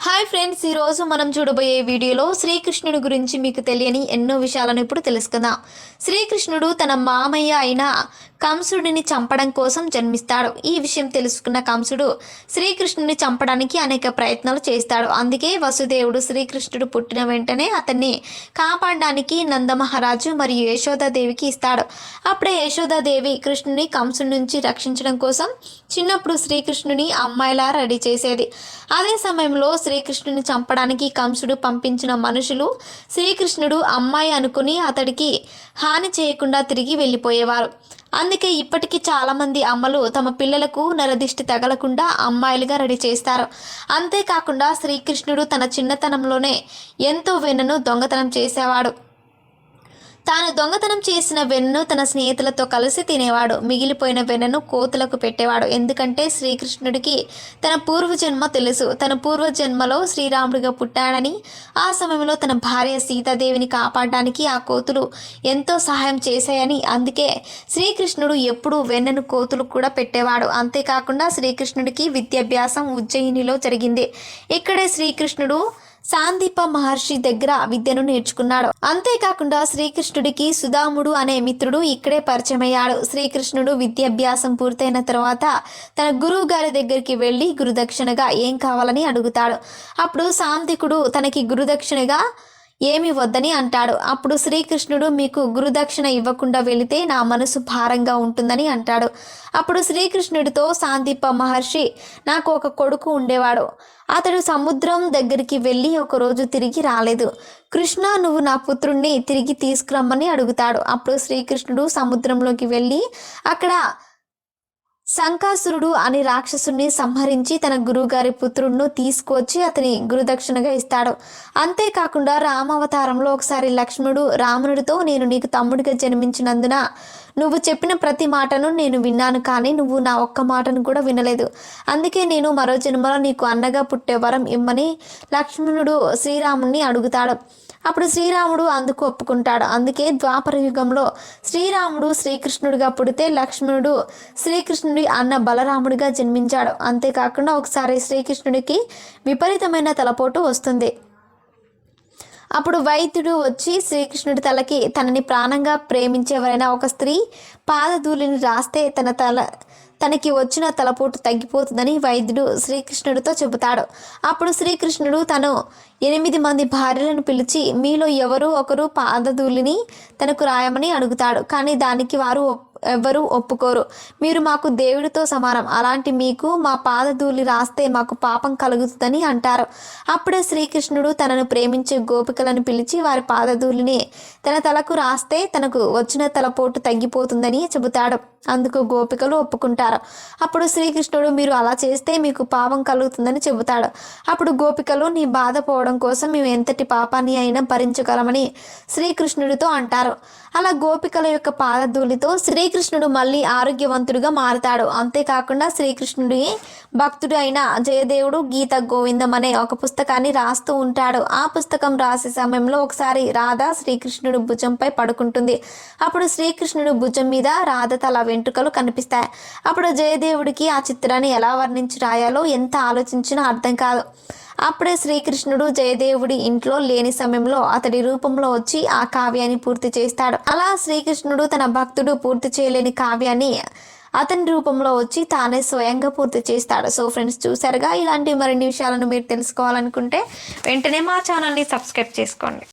Hi friends ఈరోజు మనం చూడబోయే వీడియోలో శ్రీకృష్ణుడి గురించి మీకు తెలియని ఎన్నో విషయాలను ఇప్పుడు తెలుసుకుందాం. శ్రీకృష్ణుడు తన మామయ్య అయిన కంసుడిని చంపడం కోసం జన్మిస్తాడు. ఈ విషయం తెలుసుకున్న కంసుడు శ్రీకృష్ణుని చంపడానికి అనేక ప్రయత్నాలు చేస్తాడు. అందుకే వసుదేవుడు శ్రీకృష్ణుడు పుట్టిన వెంటనే అతన్ని కాపాడడానికి నందమహారాజు మరియు యశోదాదేవికి ఇస్తాడు. అప్పుడే యశోదాదేవి కృష్ణుని కంసుడి నుంచి రక్షించడం కోసం చిన్నప్పుడు శ్రీకృష్ణుని అమ్మాయిలా రెడీ చేసేది. అదే సమయంలో శ్రీకృష్ణుని చంపడానికి కంసుడు పంపించిన మనుషులు శ్రీకృష్ణుడు అమ్మాయి అనుకుని అతడికి హాని చేయకుండా తిరిగి వెళ్ళిపోయేవారు. అందుకే ఇప్పటికీ చాలామంది అమ్మలు తమ పిల్లలకు నరదిష్టి తగలకుండా అమ్మాయిలుగా రెడీ చేస్తారు. అంతేకాకుండా శ్రీకృష్ణుడు తన చిన్నతనంలోనే ఎంతో వెన్నను దొంగతనం చేసేవాడు. తాను దొంగతనం చేసిన వెన్ను తన స్నేహితులతో కలిసి తినేవాడు. మిగిలిపోయిన వెన్నను కోతులకు పెట్టేవాడు. ఎందుకంటే శ్రీకృష్ణుడికి తన పూర్వజన్మ తెలుసు. తన పూర్వజన్మలో శ్రీరాముడిగా పుట్టాడని ఆ సమయంలో తన భార్య సీతాదేవిని కాపాడడానికి ఆ కోతులు ఎంతో సహాయం చేశాయని. అందుకే శ్రీకృష్ణుడు ఎప్పుడూ వెన్నను కోతులు కూడా పెట్టేవాడు. అంతేకాకుండా శ్రీకృష్ణుడికి విద్యాభ్యాసం ఉజ్జయినిలో జరిగింది. ఇక్కడే శ్రీకృష్ణుడు సాందీప మహర్షి దగ్గర విద్యను నేర్చుకున్నాడు. అంతేకాకుండా శ్రీకృష్ణుడికి సుధాముడు అనే మిత్రుడు ఇక్కడే పరిచయమయ్యాడు. శ్రీకృష్ణుడు విద్యాభ్యాసం పూర్తయిన తర్వాత తన గురువు గారి దగ్గరికి వెళ్ళి గురుదక్షిణగా ఏం కావాలని అడుగుతాడు. అప్పుడు సాంతికుడు తనకి గురుదక్షిణగా ఏమి వద్దని అంటాడు. అప్పుడు శ్రీకృష్ణుడు మీకు గురుదక్షిణ ఇవ్వకుండా వెళితే నా మనసు భారంగా ఉంటుందని అంటాడు. అప్పుడు శ్రీకృష్ణుడితో సాందీప మహర్షి నాకు ఒక కొడుకు ఉండేవాడు. అతడు సముద్రం దగ్గరికి వెళ్ళి ఒకరోజు తిరిగి రాలేదు. కృష్ణ నువ్వు నా పుత్రుణ్ణి తిరిగి తీసుకురమ్మని అడుగుతాడు. అప్పుడు శ్రీకృష్ణుడు సముద్రంలోకి వెళ్ళి అక్కడ శంకాసురుడు అని రాక్షసుని సంహరించి తన గురువుగారి పుత్రుడును తీసుకువచ్చి అతని గురుదక్షిణగా ఇస్తాడు. అంతేకాకుండా రామావతారంలో ఒకసారి లక్ష్మణుడు రావణుడితో నేను నీకు తమ్ముడిగా జన్మించినందున నువ్వు చెప్పిన ప్రతి మాటను నేను విన్నాను కానీ నువ్వు నా ఒక్క మాటను కూడా వినలేదు. అందుకే నేను మరో జన్మలో నీకు అన్నగా పుట్టే వరం ఇమ్మని లక్ష్మణుడు శ్రీరాముణ్ణి అడుగుతాడు. అప్పుడు శ్రీరాముడు అందుకు ఒప్పుకుంటాడు. అందుకే ద్వాపర యుగంలో శ్రీరాముడు శ్రీకృష్ణుడిగా పుడితే లక్ష్మణుడు శ్రీకృష్ణుడి అన్న బలరాముడిగా జన్మించాడు. అంతేకాకుండా ఒకసారి శ్రీకృష్ణుడికి విపరీతమైన తలపోటు వస్తుంది. అప్పుడు వైద్యుడు వచ్చి శ్రీకృష్ణుడి తలకి తనని ప్రాణంగా ప్రేమించేవరైనా ఒక స్త్రీ పాదధూళిని రాస్తే తన తల తనకి వచ్చిన తలపోటు తగ్గిపోతుందని వైద్యుడు శ్రీకృష్ణుడితో చెబుతాడు. అప్పుడు శ్రీకృష్ణుడు తను ఎనిమిది మంది భార్యలను పిలిచి మీలో ఎవరు ఒకరు పాదధూళిని తనకు రాయమని అడుగుతాడు. కానీ దానికి వారు ఎవ్వరూ ఒప్పుకోరు. మీరు మాకు దేవుడితో సమానం. అలాంటి మీకు మా పాదధూళి రాస్తే మాకు పాపం కలుగుతుందని అంటారు. అప్పుడే శ్రీకృష్ణుడు తనను ప్రేమించే గోపికలను పిలిచి వారి పాదధూళిని తన తలకు రాస్తే తనకు వచ్చిన తలపోటు తగ్గిపోతుందని చెబుతాడు. అందుకు గోపికలు ఒప్పుకుంటారు. అప్పుడు శ్రీకృష్ణుడు మీరు అలా చేస్తే మీకు పాపం కలుగుతుందని చెబుతాడు. అప్పుడు గోపికలు నీ బాధపోవడం కోసం మేము ఎంతటి పాపాన్ని అయినా భరించగలమని శ్రీకృష్ణుడితో అంటారు. అలా గోపికల యొక్క పాదధూళితో శ్రీకృష్ణుడు మళ్ళీ ఆరోగ్యవంతుడిగా మారతాడు. అంతేకాకుండా శ్రీకృష్ణుడి భక్తుడు అయిన జయదేవుడు గీత గోవిందం అనే ఒక పుస్తకాన్ని రాస్తూ ఉంటాడు. ఆ పుస్తకం రాసే సమయంలో ఒకసారి రాధ శ్రీకృష్ణుడు భుజంపై పడుకుంటుంది. అప్పుడు శ్రీకృష్ణుడు భుజం మీద రాధ తల వెంట్రుకలు కనిపిస్తాయి. అప్పుడు జయదేవుడికి ఆ చిత్రాన్ని ఎలా వర్ణించి రాయాలో ఎంత ఆలోచించినా అర్థం కాదు. అప్పుడే శ్రీకృష్ణుడు జయదేవుడి ఇంట్లో లేని సమయంలో అతడి రూపంలో వచ్చి ఆ కావ్యాన్ని పూర్తి చేస్తాడు. అలా శ్రీకృష్ణుడు తన భక్తుడు పూర్తి చేయలేని కావ్యాన్ని అతని రూపంలో వచ్చి తానే స్వయంగా పూర్తి చేస్తాడు. సో ఫ్రెండ్స్ చూసారుగా ఇలాంటి మరిన్ని విషయాలను మీరు తెలుసుకోవాలనుకుంటే వెంటనే మా ఛానల్ని సబ్స్క్రైబ్ చేసుకోండి.